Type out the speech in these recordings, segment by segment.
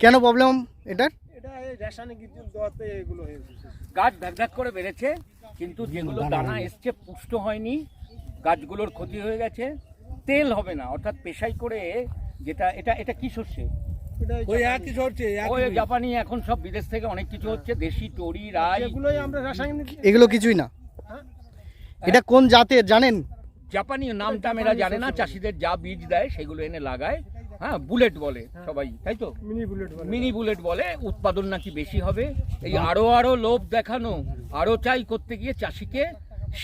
কেন প্রবলেম এটার? এটা এই রাসায়নিক কিছু দেওয়াতে এগুলো হয়েছে গাছ। ভ্যাক ভ্যাক করে বেড়েছে কিন্তু যেগুলো দানা এসছে পুষ্ট হয়নি গাছগুলোর ক্ষতি হয়ে গেছে। তেল হবে না অর্থাৎ পেশাই করে যেটা এটা এটা কি এটা ওই একই সরছে ওই জাপানি এখন সব বিদেশ থেকে অনেক কিছু হচ্ছে দেশি টরি রাই। এগুলোই আমরা রাসায়নিক এগুলো কিছুই না। হ্যাঁ? এটা কোন জাতের জানেন? জাপানি নাম টাম এরা জানে না চাষিদের যা বীজ দেয় সেগুলো এনে লাগায়। হ্যাঁ বুলেট বলে সবাই তাই তো? মিনি বুলেট মিনি বুলেট বলে উৎপাদন নাকি বেশি হবে। এই আরও আরও লোভ দেখানো আরও চাই করতে গিয়ে চাষিকে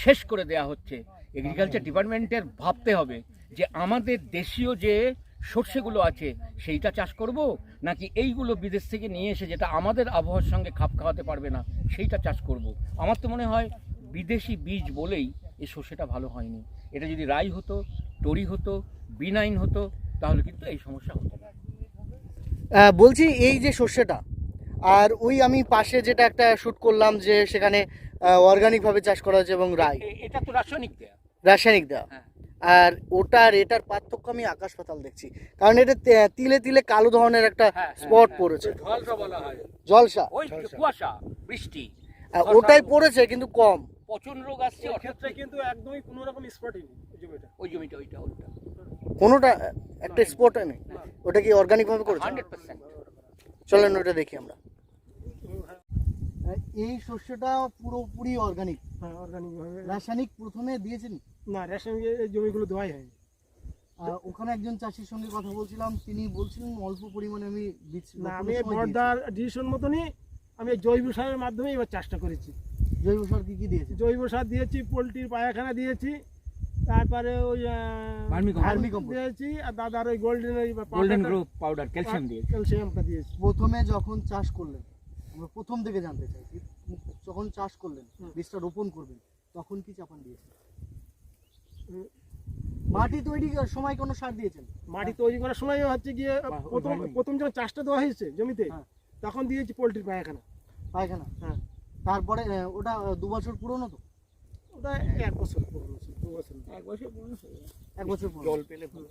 শেষ করে দেয়া হচ্ছে। এগ্রিকালচার ডিপার্টমেন্টের ভাবতে হবে যে আমাদের দেশীয় যে সর্ষেগুলো আছে সেইটা চাষ করব? নাকি এইগুলো বিদেশ থেকে নিয়ে এসে যেটা আমাদের আবহাওয়ার সঙ্গে খাপ খাওয়াতে পারবে না সেইটা চাষ করব? আমার তো মনে হয় বিদেশি বীজ বলেই এই সর্ষেটা ভালো হয়নি। এটা যদি রাই হতো টরি হতো বিনাইন হতো তাহলে কিন্তু এই সমস্যা হতো না। বলছি এই যে সর্ষেটা আর ওই আমি পাশে যেটা একটা শ্যুট করলাম যে সেখানে অর্গানিক ভাবে চাষ করা হয়েছে এবং রাই। এটা তো রাসায়নিক দেয়া। রাসায়নিক দেওয়া হ্যাঁ। আর ওটার এটার পার্থক্য আমি আকাশ পাতাল দেখছি। কারণ এটা তিলে তিলে কালো ধরনের একটা হ্যাঁ, হ্যাঁ, স্পট হ্যাঁ। পড়েছে। হয়। জলসা ওই কুয়াশা বৃষ্টি। ওটাই পড়েছে কিন্তু কম। পচন রোগ আসছে ক্ষেত্রে কিন্তু একদমই কোনো রকম স্পটই নেই এই জমিটা। ওই জমিটা ওইটা ওইটা। কোনোটা একটা স্পট নেই। ওটা কি অর্গানিক ভাবে করেছে? হান্ড্রেড পার্সেন্ট চলেন ওটা দেখি আমরা। এই শস্যটা পুরোপুরি অর্গানিক হ্যাঁ অর্গানিক ভাবে। রাসায়নিক প্রথমে দিয়েছেন না রাসায়নিক এই জমিগুলো দেওয়াই হয় ওখানে একজন চাষির সঙ্গে কথা বলছিলাম তিনি বলছিলেন অল্প পরিমাণে আমি বীজ না আমি। বর্দার ডিসিশন মতনই আমি জৈব সারের মাধ্যমে এবার চাষটা করেছি। জৈব সার কি কি দিয়েছে জৈব সার দিয়েছি পোলট্রির পায়খানা দিয়েছি তারপরে ওই। দিয়েছি আর দাদার ওই গোল্ডেন ওই গোল্ডেন গ্রোথ পাউডার ক্যালসিয়াম দিয়ে ক্যালসিয়ামটা দিয়েছি। প্রথমে যখন চাষ করলেন আমরা প্রথম থেকে জানতে চাই যখন চাষ করলেন বীজটা রোপণ করবেন তখন কি চাপান দিয়েছেন? মাটি তৈরি করার সময় কোনো সার দিয়েছেন? মাটি তৈরি করার সময় হচ্ছে গিয়ে প্রথম প্রথম যখন চাষটা দেওয়া হয়েছে জমিতে হ্যাঁ। তখন দিয়েছি পোলট্রির পায়খানা। পায়খানা। হ্যাঁ। তারপরে ওটা দু বছর পুরনো তো? ওটা এক বছর পুরনো দু বছর এক বছর পুরনো এক বছর জল পেলে ভালো।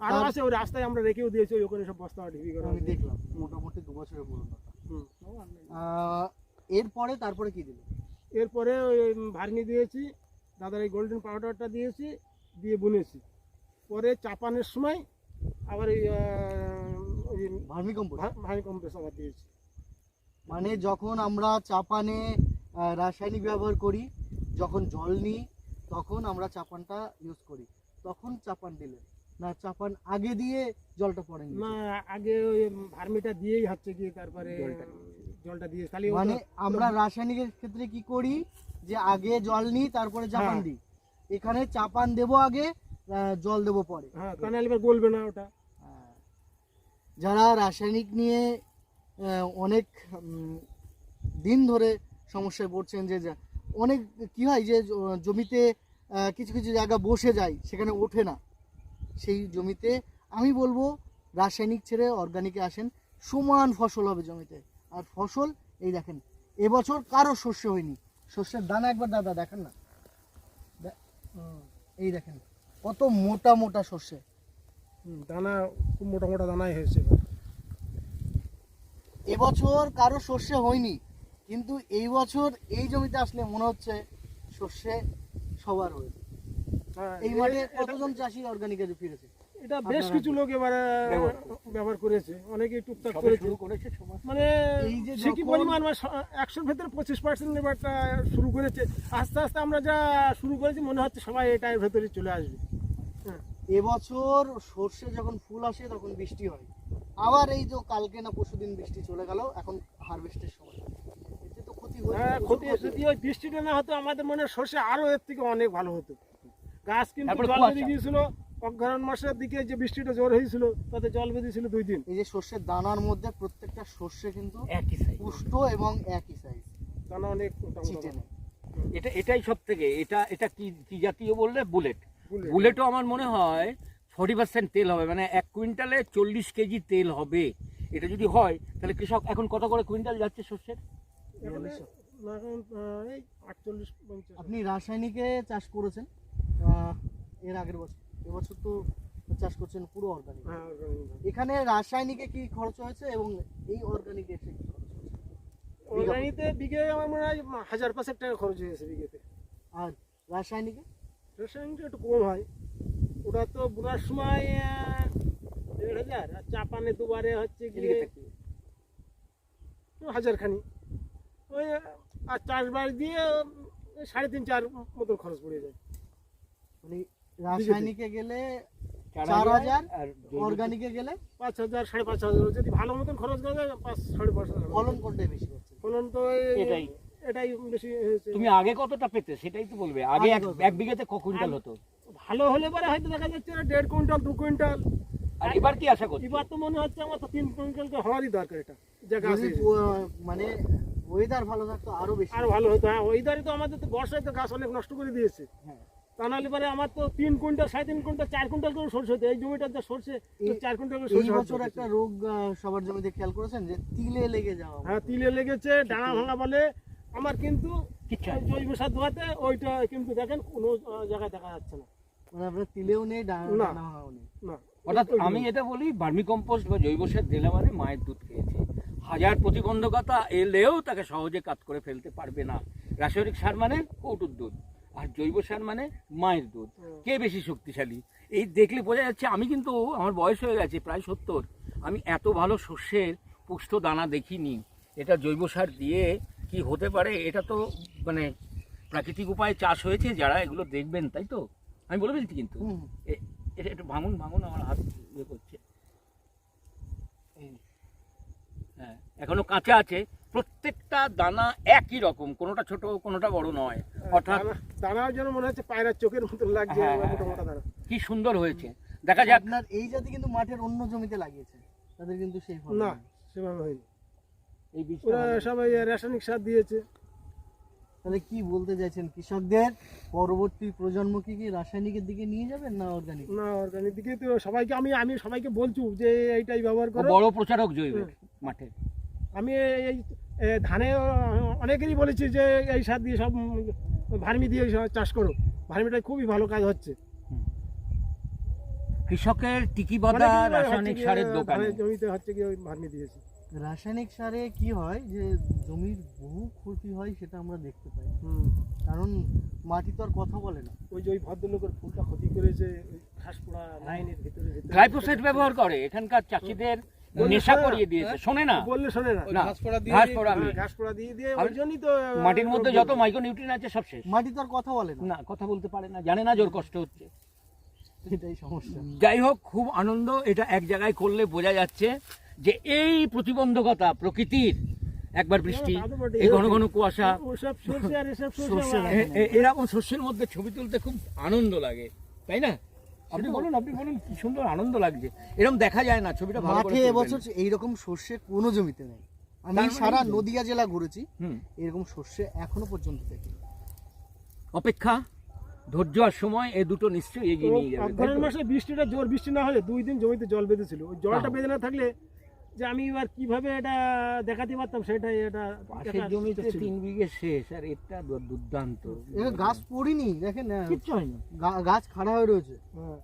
আরও তার- আছে ওই রাস্তায় আমরা রেখেও দিয়েছি ওই ওখানে সব বস্তা ঢিবি করা আমি দেখলাম মোটামুটি দু বছরের পুরনো হুম। এরপরে তারপরে কি এরপরে ওই ভার্মি দিয়েছি দাদার এই গোল্ডেন পাউডারটা দিয়েছি দিয়ে বুনেছি। পরে চাপানের সময় আবার এই ভার্মি কম্পোস্ট? ভার্মি কম্পোস্ট আবার দিয়েছি। মানে যখন আমরা চাপানে রাসায়নিক ব্যবহার করি যখন জল নিই তখন আমরা চাপানটা ইউজ করি। তখন চাপান দিলেন। না চাপান আগে দিয়ে জলটা পড়েন না আগে ওই ভার্মিটা দিয়েই হচ্ছে কি তারপরে জলটা জলটা দিয়ে খালি মানে আমরা রাসায়নিকের ক্ষেত্রে কি করি যে আগে জল নিই তারপরে চাপান হ্যাঁ। দিই। এখানে চাপান দেবো আগে আহ, জল দেবো পরে। হ্যাঁ তাহলে এবার গলবে না ওটা। হ্যাঁ। যারা রাসায়নিক নিয়ে অনেক দিন ধরে সমস্যায় পড়ছেন যে অনেক কি হয় যে জমিতে কিছু কিছু জায়গা বসে যায়, সেখানে ওঠে না। সেই জমিতে আমি বলব, রাসায়নিক ছেড়ে অর্গানিকে আসেন, সমান ফসল হবে জমিতে। আর ফসল, এই দেখেন, এবছর কারও শস্য হয়নি। শস্যের দানা একবার দাদা দেখেন না। এই দেখেন, কত মোটা মোটা শস্য। দানা খুব মোটা মোটা দানাই হয়েছে। এবছর কারও সর্ষে হয়নি কিন্তু এই বছর এই জমিতে আসলে মনে হচ্ছে সর্ষে সবার হয়েছে হ্যাঁ, এই মাঠে কতজন চাষি অর্গানিকে ফিরেছে? এটা বেশ কিছু লোক এবারে ব্যবহার করেছে। অনেকে টুকটাক করেছে। শুরু করেছে মানে এই যে সে কি পরিমাণ মানে একশোর ভেতরে পঁচিশ পার্সেন্ট এবারটা শুরু করেছে। আস্তে আস্তে আমরা যা শুরু করেছি মনে হচ্ছে সবাই এটার ভেতরে চলে আসবে। এবছর সর্ষে যখন ফুল আসে তখন বৃষ্টি হয়। আবার এই যে কালকে না পরশুদিন বৃষ্টি চলে গেল এখন হারভেস্টের সময়। এতে তো ক্ষতি হয়েছে হ্যাঁ ক্ষতি যদি ওই বৃষ্টিটা না হতো আমাদের মনে হয় সর্ষে আরও এর থেকে অনেক ভালো হতো। গাছ কিন্তু জল বেঁধে গিয়েছিল অগ্রহণ মাসের দিকে যে বৃষ্টিটা জোর হয়েছিল তাতে জল বেঁধেছিল দুই দিন। এই যে শস্যের দানার মধ্যে প্রত্যেকটা শস্যে কিন্তু একই সাইজ পুষ্ট এবং একই সাইজ দানা অনেক চিটে নেই। এটা এটাই সব থেকে এটা এটা কি কি জাতীয় বললে? Bullet bullet. বুলেটও আমার মনে হয় ফর্টি পার্সেন্ট তেল হবে মানে এক কুইন্টালে চল্লিশ কেজি তেল হবে। এটা যদি হয় তাহলে কৃষক এখন কত করে কুইন্টাল যাচ্ছে শস্যের আপনি রাসায়নিকে চাষ করেছেন এর আগের বছর। এবছর তো চাষ করছেন পুরো অর্গানিক হ্যাঁ এখানে রাসায়নিকে কি খরচ হয়েছে এবং এই অর্গানিকে এসে কি খরচ হয়েছে? অর্গানিতে বিঘে আমার মনে হয় হাজার পাঁচেক টাকা খরচ হয়েছে বিঘেতে। আর রাসায়নিকে? রাসায়নিকটা একটু কম হয়। ওটা তো বোনার সময় দেড় হাজার। আর চাপানে দুবারে হচ্ছে গিয়ে হাজার খানি ওই আর চাষবাস দিয়ে ওই সাড়ে তিন চার মতন খরচ পড়ে যায়। মানে রাসায়নিকে গেলে চার হাজার আর অর্গানিকে গেলে পাঁচ হাজার সাড়ে পাঁচ হাজার। যদি ভালো মতন খরচ করা যায় পাঁচ সাড়ে পাঁচ হাজার। ফলন কোনটাই বেশি হচ্ছে? ফলন তো এটাই। এটাই বেশি তুমি আগে কতটা পেতে সেটাই তো বলবে। আগে এক এক বিঘাতে ক কুইন্টাল হতো? ভালো হলে পরে হয়তো দেখা যাচ্ছে ওরা দেড় কুইন্টাল দু কুইন্টাল। আর এবার কি আশা করছ এবার তো মনে হচ্ছে আমার তো তিন কুইন্টালকে হওয়ারই দরকার এটা জায়গা মানে ওয়েদার ভালো থাকতো আরও বেশি। আরও ভালো হতো হ্যাঁ ওইদারে তো আমাদের তো বর্ষায় তো গাছ অনেক নষ্ট করে দিয়েছে। হ্যাঁ। তা নাহলে পরে আমার তো তিন কুইন্টাল সাড়ে তিন কুইন্টাল চার কুইন্টাল করে সরষে হতো। এই জমিটার যা সরষে তো চার কুইন্টাল করে সরষে বছর একটা রোগ সবার জমিতে খেয়াল করেছেন? যে তিলে লেগে যাওয়া। হ্যাঁ তিলে লেগেছে ডানা ভাঙা বলে। আমার কিন্তু জৈব সার ধোয়াতে ওইটা কিন্তু দেখেন কোনো জায়গায় দেখা যাচ্ছে না। তিলেও নেই অর্থাৎ আমি এটা বলি ভার্মি কম্পোস্ট বা জৈব সার দিলে মানে মায়ের দুধ খেয়েছে। হাজার প্রতিবন্ধকতা এলেও তাকে সহজে কাজ করে ফেলতে পারবে না। রাসায়নিক সার মানে কৌটুর দুধ আর জৈব সার মানে মায়ের দুধ। কে বেশি শক্তিশালী? এই দেখলে বোঝা যাচ্ছে আমি কিন্তু আমার বয়স হয়ে গেছে প্রায় সত্তর। আমি এত ভালো শস্যের পুষ্ট দানা দেখিনি। এটা জৈব সার দিয়ে কি হতে পারে? এটা তো মানে প্রাকৃতিক উপায়ে চাষ হয়েছে যারা এগুলো দেখবেন তাই তো? আমি বলে ফেলছি কিন্তু। এটা একটু ভাঙুন ভাঙুন আমার হাত ইয়ে করছে। হ্যাঁ এখনও কাঁচা আছে। প্রত্যেকটা দানা একই রকম কোনোটা ছোট কোনোটা বড় নয়। অর্থাৎ দানা- যেন মনে হচ্ছে পায়রার চোখের মতন লাগছে হ্যাঁ, হ্যাঁ, কি সুন্দর হয়েছে। দেখা যাক। আপনার এই জাতি কিন্তু মাঠের অন্য জমিতে লাগিয়েছে। তাদের কিন্তু সেই না। সেভাবে হয়নি। এই ওরা সবাই রাসায়নিক সার দিয়েছে। তাহলে কি বলতে চাইছেন? কৃষকদের পরবর্তী প্রজন্ম কি কি রাসায়নিকের দিকে নিয়ে যাবেন না অর্গানিক না অর্গানিক দিকে তো সবাইকে আমি আমি সবাইকে বলছি যে এইটাই ব্যবহার করো। বড় প্রচারক জৈব মাঠে। আমি এই ধানে অনেকেরই বলেছি যে এই সার দিয়ে সব ভার্মি দিয়ে চাষ করো। ভার্মিটা খুবই ভালো কাজ হচ্ছে। কৃষকের টিকি বাঁধা রাসায়নিক সারের দোকানে। জমিতে হচ্ছে কি ভার্মি দিয়েছি। রাসায়নিক সারে কি হয় যে জমির বহু ক্ষতি হয় সেটা আমরা দেখতে পাই। কারণ মাটি তো আর কথা বলে না। ওই যে ওই ভদ্রলোকের ফুলটা ক্ষতি করেছে ঘাস পোড়া লাইনের ভিতরে ভিতরে। গ্লাইফোসেট ব্যবহার করে এখানকার চাষিদের নেশা করিয়ে দিয়েছে। শোনে না? বললে শোনে না। ঘাস পোড়া দিয়ে ঘাস পোড়া হ্যাঁ, ঘাস পোড়া দিয়ে দিয়ে ওই জন্যই তো মাটির মধ্যে যত বেরোয়। মাইক্রোনিউট্রিয়েন্ট আছে সব শেষ। মাটি তো আর কথা বলে না। না কথা বলতে পারে না জানে না জোর কষ্ট হচ্ছে। এটাই সমস্যা। যাই হোক খুব আনন্দ এটা এক জায়গায় করলে বোঝা যাচ্ছে। যে এই প্রতিবন্ধকতা প্রকৃতির একবার বৃষ্টি। এই ঘন ঘন কুয়াশা এরকম শস্যের মধ্যে ছবি তুলতে খুব আনন্দ লাগে তাই না? আপনি বলুন আপনি বলুন কি সুন্দর আনন্দ লাগছে। এরকম দেখা যায় না ছবিটা মাঠে এবছর এইরকম শস্যে কোনো জমিতে নেই। আমি মানে সারা নদিয়া জেলা ঘুরেছি এরকম শস্যে এখনও পর্যন্ত দেখি অপেক্ষা ধৈর্য আর সময় এই দুটো নিশ্চয়ই এগিয়ে নিয়ে যাবে মাসে বৃষ্টিটা জোর বৃষ্টি না হলে দুই দিন জমিতে জল বেঁধেছিল। ওই জলটা হ্যাঁ। বেঁধে না থাকলে যে আমি এবার কীভাবে এটা দেখাতে পারতাম সেটাই এটা পাশের জমিতে তিন বিঘে শেষ আর এটা দুর্দান্ত। গাছ পড়িনি দেখেন না, কিচ্ছু হয়নি। গাছ খাড়া হয়ে রয়েছে। হ্যাঁ